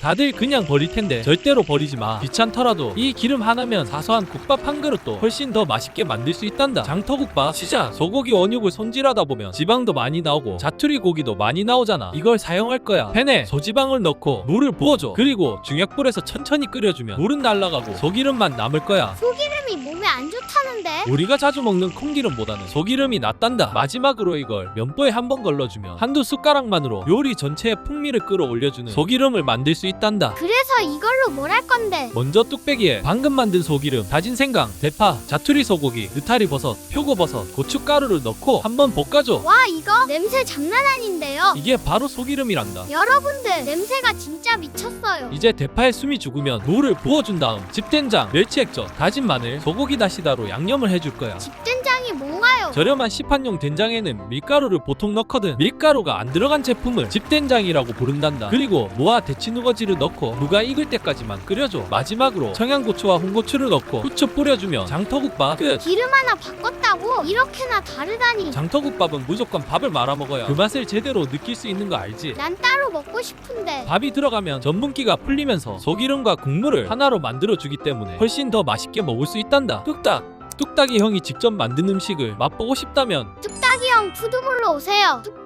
다들 그냥 버릴 텐데 절대로 버리지 마. 귀찮더라도 이 기름 하나면 사소한 국밥 한 그릇도 훨씬 더 맛있게 만들 수 있단다. 장터국밥 진짜 소고기 원육을 손질하다 보면 지방도 많이 나오고 자투리 고기도 많이 나오잖아. 이걸 사용할 거야. 팬에 소지방을 넣고 물을 부어줘. 그리고 중약불에서 천천히 끓여주면 물은 날아가고 소기름만 남을 거야. 소기름이 몸에 안 좋다는데 우리가 자주 먹는 콩기름보다는 소기름이 낫단다. 마지막으로 이걸 면보에 한 번 걸러주면 한두 숟가락만으로 요리 전체에 풍미를 끌어올려주는 소기름을 만들 수 있단다. 그래서 이걸로 뭘 할 건데 먼저 뚝배기에 방금 만든 소기름, 다진 생강, 대파, 자투리 소고기, 느타리 버섯, 표고버섯, 고춧가루를 넣고 한번 볶아줘. 와 이거 냄새 장난 아닌데요 이게 바로 소기름이란다. 여러분들 냄새가 진짜 미쳤어요 이제 대파에 숨이 죽으면 물을 부어준 다음 집된장, 멸치액젓, 다진 마늘, 소고기 다시다로 양념 을 해줄 거야. 집된장이 뭔가요 저렴한 시판용 된장에는 밀가루를 보통 넣거든. 밀가루가 안 들어간 제품을 집된장이라고 부른단다. 그리고 무와 데치누거지를 넣고 무가 익을 때까지만 끓여줘. 마지막으로 청양고추와 홍고추를 넣고 후추 뿌려주면 장터국밥 끝. 기름 하나 바꿨다고 이렇게나 다르다니 장터국밥은 무조건 밥을 말아 먹어야 그 맛을 제대로 느낄 수 있는 거 알지? 난 따로 먹고 싶은데 밥이 들어가면 전분기가 풀리면서 소기름과 국물을 하나로 만들어 주기 때문에 훨씬 더 맛있게 먹을 수 있단다. 뚝딱. 뚝딱이 형이 직접 만든 음식을 맛보고 싶다면 뚝딱이 형 푸드볼로 오세요. 뚝딱